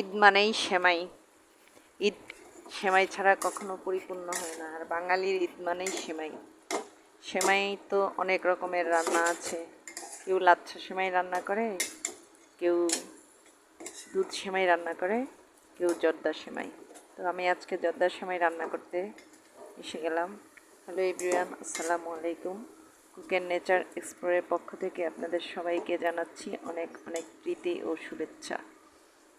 ঈদ মানেই সেমাই। ঈদ সেমাই ছাড়া কখনো পরিপূর্ণ হয় না। আর বাঙালির ঈদ মানেই সেমাই। সেমাই তো অনেক রকমের রান্না আছে। কেউ লাচ্ছা সেমাই রান্না করে, কেউ দুধ সেমাই রান্না করে, কেউ জর্দা সেমাই। তো আমি আজকে জর্দা সেমাই রান্না করতে এসে গেলাম। হ্যালো এভরিওয়ান, আসসালামু আলাইকুম। কুকের নেচার এক্সপ্লোরের পক্ষ থেকে আপনাদের সবাইকে জানাচ্ছি অনেক অনেক প্রীতি ও শুভেচ্ছা।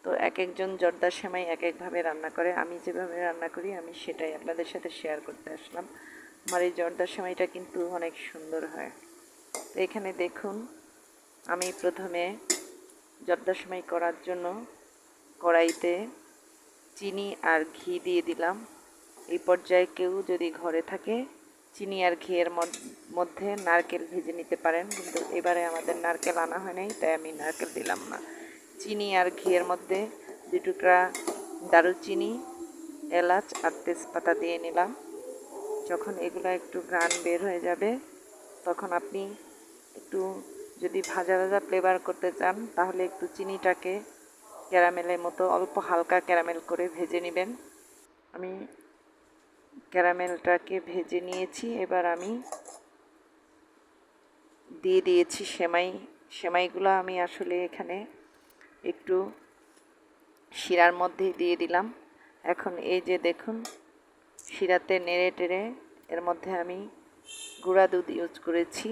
তো এক একজন জর্দার সেমাই এক একভাবে রান্না করে। আমি যেভাবে রান্না করি, আমি সেটাই আপনাদের সাথে শেয়ার করতে আসলাম। আমার এই জর্দার সেমাইটা কিন্তু অনেক সুন্দর হয়। তো এখানে দেখুন, আমি প্রথমে জর্দার সেমাই করার জন্য কড়াইতে চিনি আর ঘি দিয়ে দিলাম। এই পর্যায়ে কেউ যদি ঘরে থাকে, চিনি আর ঘিয়ের মধ্যে নারকেল ভেজে নিতে পারেন। কিন্তু এবারে আমাদের নারকেল আনা হয় নাই, তাই আমি নারকেল দিলাম না। চিনি আর ঘিয়ের মধ্যে দু টুকরা দারুচিনি, এলাচ আর তেজপাতা দিয়ে নিলাম। যখন এগুলো একটু গ্রান বের হয়ে যাবে, তখন আপনি একটু যদি ভাজা ভাজা ফ্লেভার করতে চান, তাহলে একটু চিনিটাকে ক্যারামেলের মতো অল্প হালকা ক্যারামেল করে ভেজে নেবেন। আমি ক্যারামেলটাকে ভেজে নিয়েছি, এবার আমি দিয়ে দিয়েছি সেমাই। সেমাইগুলো আমি আসলে এখানে একটু শিরার মধ্যে দিয়ে দিলাম। এখন এই যে দেখুন, শিরাতে নেড়ে টেড়ে এর মধ্যে আমি গুঁড়া দুধ ইউজ করেছি।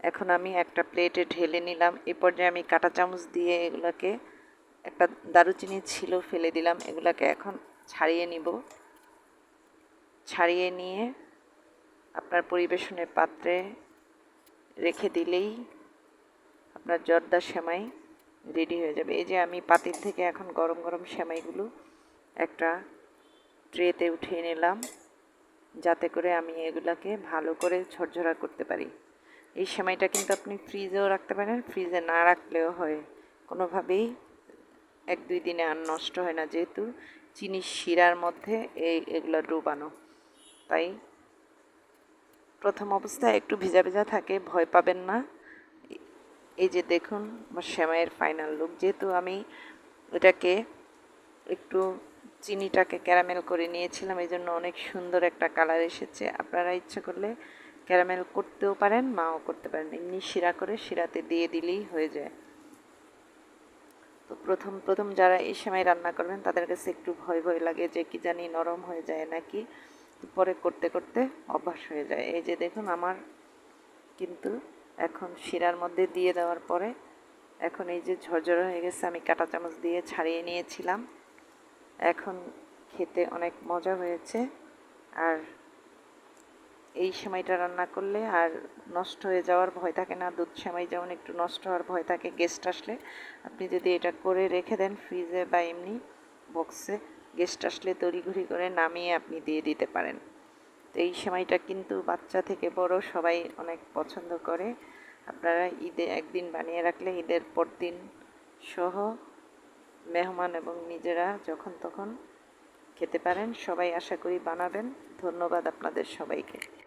এখন আমি একটা প্লেটে ঢেলে নিলাম। এ পর্যায়ে আমি কাঁটা চামচ দিয়ে এগুলোকে একটা দারুচিনি ছিল ফেলে দিলাম। এগুলোকে এখন ছাড়িয়ে নিব। ছাড়িয়ে নিয়ে আপনার পরিবেশনের পাত্রে রেখে দিলেই আপনার জর্দা সেমাই রেডি হয়ে যাবে। এই যে আমি পাতিল থেকে এখন গরম গরম সেমাইগুলো একটা ট্রেতে উঠিয়ে নিলাম, যাতে করে আমি এগুলাকে ভালো করে ঝরঝরা করতে পারি। এই সেমাইটা কিন্তু আপনি ফ্রিজেও রাখতে পারেন, ফ্রিজে না রাখলেও হয়। কোনোভাবেই এক দুই দিনে আর নষ্ট হয় না, যেহেতু চিনি শিরার মধ্যে এই এগুলো ডুবানো। তাই প্রথম অবস্থায় একটু ভেজা ভেজা থাকে, ভয় পাবেন না। এই যে দেখুন, আমার শ্যামাইয়ের ফাইনাল লুক যেহেতু আমি এটাকে একটু চিনিটাকে ক্যারামেল করে নিয়েছিলাম, এই জন্য অনেক সুন্দর একটা কালার এসেছে। আপনারা ইচ্ছা করলে ক্যারামেল করতেও পারেন নাও করতে পারেন। এমনি শিরা করে শিরাতে দিয়ে দিলেই হয়ে যায়। তো প্রথম প্রথম যারা এই সময় রান্না করবেন, তাদের কাছে একটু ভয় ভয় লাগে যে কি জানি নরম হয়ে যায় নাকি। পরে করতে করতে অভ্যাস হয়ে যায়। এই যে দেখুন, আমার কিন্তু এখন শিরার মধ্যে দিয়ে দেওয়ার পরে এখন এই যে ঝরঝর হয়ে গেছে, আমি কাঁটা চামচ দিয়ে ছাড়িয়ে নিয়েছিলাম। এখন খেতে অনেক মজা হয়েছে আর এই সেমাইটা রান্না করলে আর নষ্ট হয়ে যাওয়ার ভয় থাকে না। দুধ সেমাই যেমন একটু নষ্ট হওয়ার ভয় থাকে গেস্ট আসলে। আপনি যদি এটা করে রেখে দেন ফ্রিজে বা এমনি বক্সে গেস্ট আসলে তড়িঘড়ি করে নামিয়ে আপনি দিয়ে দিতে পারেন। তো এই সময়টা কিন্তু বাচ্চা থেকে বড় সবাই অনেক পছন্দ করে। আপনারা ঈদে একদিন বানিয়ে রাখলে ঈদের পর দিন সহ মেহমান এবং নিজেরা যখন তখন খেতে পারেন। সবাই আশা করি বানাবেন। ধন্যবাদ আপনাদের সবাইকে।